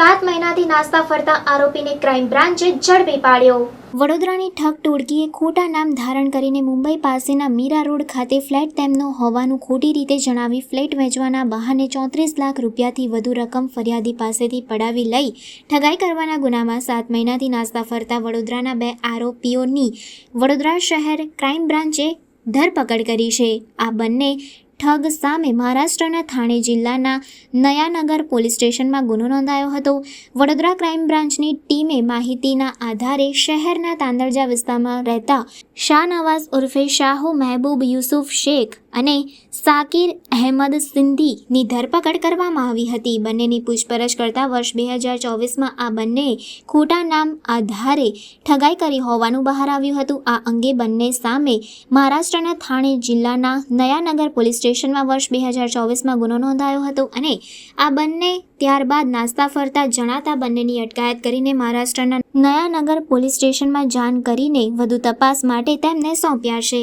સાત મહિનાથી નાસ્તા ફરતા આરોપીને ક્રાઇમ બ્રાન્ચે ઝડપી પાડ્યો. વડોદરાની ઠગ ટોળકીએ ખોટા નામ ધારણ કરીને મુંબઈ પાસેના મીરા રોડ ખાતે ફ્લેટ તેમનો હોવાનું ખોટી રીતે જણાવી ફ્લેટ વેચવાના બહાને ચોત્રીસ લાખ રૂપિયાથી વધુ રકમ ફરિયાદી પાસેથી પડાવી લઈ ઠગાઈ કરવાના ગુનામાં સાત મહિનાથી નાસ્તા ફરતા વડોદરાના બે આરોપીઓની વડોદરા શહેર ક્રાઇમ બ્રાન્ચે ધરપકડ કરી છે. આ બંને ઠગ સામે મહારાષ્ટ્રના થાણે જિલ્લાના નયાનગર પોલીસ સ્ટેશનમાં ગુનો નોંધાયો હતો. વડોદરા ક્રાઇમ બ્રાન્ચની ટીમે માહિતીના આધારે શહેરના તાંદળજા વિસ્તારમાં રહેતા શાહ નવાઝ ઉર્ફે શાહુ મહેબૂબ યુસુફ શેખ અને સાકિર અહેમદ સિંધીની ધરપકડ કરવામાં આવી હતી. બંનેની પૂછપરછ કરતા વર્ષ બે હજાર ચોવીસમાં આ બંને ખોટા નામ આધારે ઠગાઈ કરી હોવાનું બહાર આવ્યું હતું. આ અંગે બંને સામે મહારાષ્ટ્રના થાણે જિલ્લાના નયાનગર પોલીસ સ્ટેશનમાં વર્ષ બે હજાર ચોવીસમાં ગુનો નોંધાયો હતો અને આ બંને ત્યારબાદ નાસ્તા ફરતા જણાતા બંનેની અટકાયત કરીને મહારાષ્ટ્રના નયાનગર પોલીસ સ્ટેશનમાં જાણ કરીને વધુ તપાસ માટે તેમને સોંપ્યા છે.